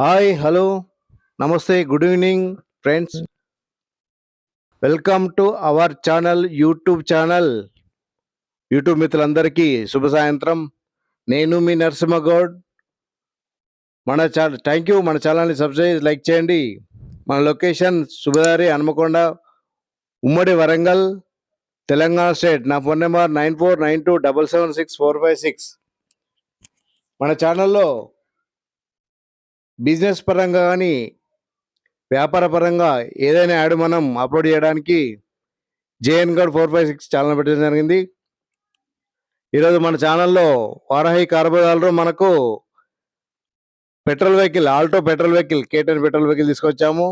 Hi hello నమస్తే good evening friends welcome to our channel YouTube channel YouTube మిత్రులందరికీ శుభ సాయంత్రం. నేను మీ నరసింహగౌడ్. మన ఛానల్ థ్యాంక్ యూ మన ఛానల్ని సబ్స్క్రైబ్ లైక్ చేయండి. మన లొకేషన్ శుభదారి హనుమకొండ ఉమ్మడి వరంగల్ తెలంగాణ స్టేట్. నా phone number nine four nine two double seven six four five six. మన ఛానల్లో బిజినెస్ పరంగా కానీ వ్యాపార పరంగా ఏదైనా యాడ్ మనం అప్లోడ్ చేయడానికి జేఎన్ గడ్ ఫోర్ ఫైవ్ సిక్స్ ఛానల్ పెట్టడం జరిగింది. ఈరోజు మన ఛానల్లో వారాహి కార్బోదాలు మనకు petrol vehicle Alto petrol vehicle K ten petrol vehicle తీసుకొచ్చాము.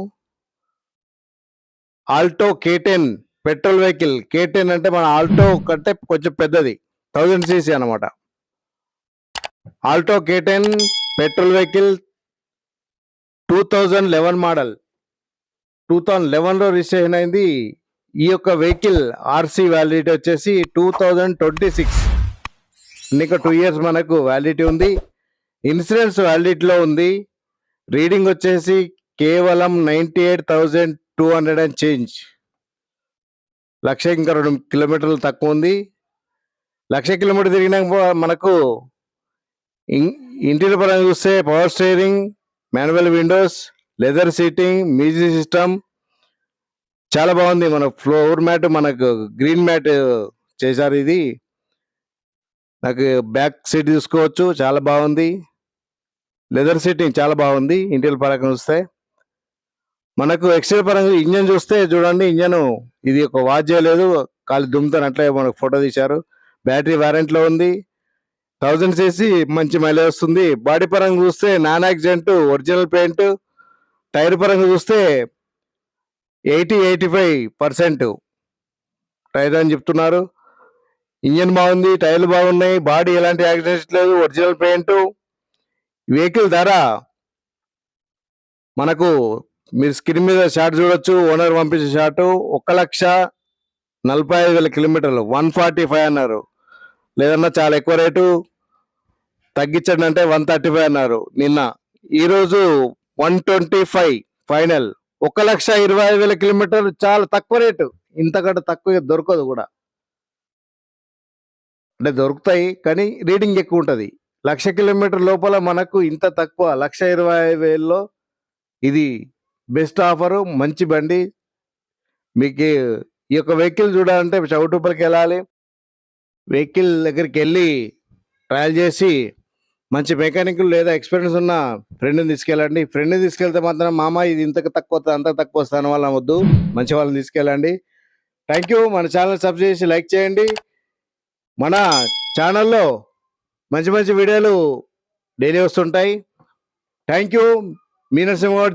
Alto K ten petrol vehicle K ten అంటే మన ఆల్టో కంటే కొంచెం పెద్దది థౌజండ్ సీసీ అనమాట Alto K ten petrol vehicle two thousand eleven model two thousand లెవెన్లో registration అయింది ఈ యొక్క వెహికల్ ఆర్సీ వ్యాలిడిటీ వచ్చేసి టూ థౌజండ్ ట్వంటీ సిక్స్ ఇంకా టూ ఇయర్స్ మనకు వ్యాలిడిటీ ఉంది. ఇన్సూరెన్స్ వ్యాలిడిటీలో ఉంది. రీడింగ్ వచ్చేసి కేవలం ninety eight thousand two hundred and change lakh ఇంకా రెండు కిలోమీటర్లు తక్కువ ఉంది. లక్ష కిలోమీటర్ తిరిగినాక మనకు ఇంటీరియర్ పరంగా చూస్తే power steering manual windows leather seating music system చాలా బాగుంది. మన ఫ్లోర్ మ్యాట్ మనకు గ్రీన్ మ్యాట్ చేశారు ఇది. నాకు బ్యాక్ సీట్ తీసుకోవచ్చు. చాలా బాగుంది. లెదర్ సీటింగ్ చాలా బాగుంది. ఇంటీరియర్ పరంగా చూస్తే మనకు ఎక్స్టీరియర్ పరంగా ఇంజన్ చూస్తే చూడండి ఇంజన్ ఇది ఒక వాచ్ చేయలేదు కాలు దుమ్ముతాను. అట్లే మనకు ఫోటో తీశారు. బ్యాటరీ వారెంట్లో ఉంది. థౌజండ్ చేసి మంచి మైలేజ్ వస్తుంది. బాడీ పరంగా చూస్తే non accident original paint. Tyre పరంగా చూస్తే eighty eighty five percent. Tyre అని చెప్తున్నారు. ఇంజన్ బాగుంది టైర్లు బాగున్నాయి. బాడీ ఎలాంటి యాక్సిడెంట్ లేదు. Original paint. వెహికల్ ధర మనకు మీరు స్క్రీన్ మీద షాట్ చూడొచ్చు. ఓనర్ పంపించే షార్ట్ ఒక లక్ష నలభై ఐదు వేల కిలోమీటర్లు. వన్ ఫార్టీ ఫైవ్ అన్నారు. లేదన్నా చాలా ఎక్కువ రేటు తగ్గించండి అంటే వన్ థర్టీ ఫైవ్ అన్నారు నిన్న. ఈరోజు వన్ ట్వంటీ ఫైవ్ ఫైనల్. ఒక లక్ష ఇరవై ఐదు వేల కిలోమీటర్లు చాలా తక్కువ రేటు. ఇంతకంటే తక్కువ దొరకదు కూడా. అంటే దొరుకుతాయి కానీ రీడింగ్ ఎక్కువ ఉంటుంది. లక్ష కిలోమీటర్ లోపల మనకు ఇంత తక్కువ లక్ష ఇరవై ఐదు వేల్లో ఇది బెస్ట్ ఆఫరు మంచి బండి. మీకు ఈ యొక్క వెహికల్ చూడాలంటే చౌటుపల్లికి వెళ్ళాలి. వెహికల్ దగ్గరికి వెళ్ళి ట్రయల్ చేసి మంచి మెకానిక్ లేదా ఎక్స్పీరియన్స్ ఉన్న ఫ్రెండ్ని తీసుకెళ్ళండి. ఫ్రెండ్ని తీసుకెళ్తే మాత్రం మామ ఇది ఇంతకు తక్కువ వస్తుంది అంత తక్కువ వస్తుంది వాళ్ళ వద్దు. మంచి వాళ్ళని తీసుకెళ్ళండి. Thank you. మన ఛానల్ సబ్ చేసి లైక్ చేయండి. మన ఛానల్లో మంచి మంచి వీడియోలు డైలీ వస్తుంటాయి. Thank you. మీ నరసింహ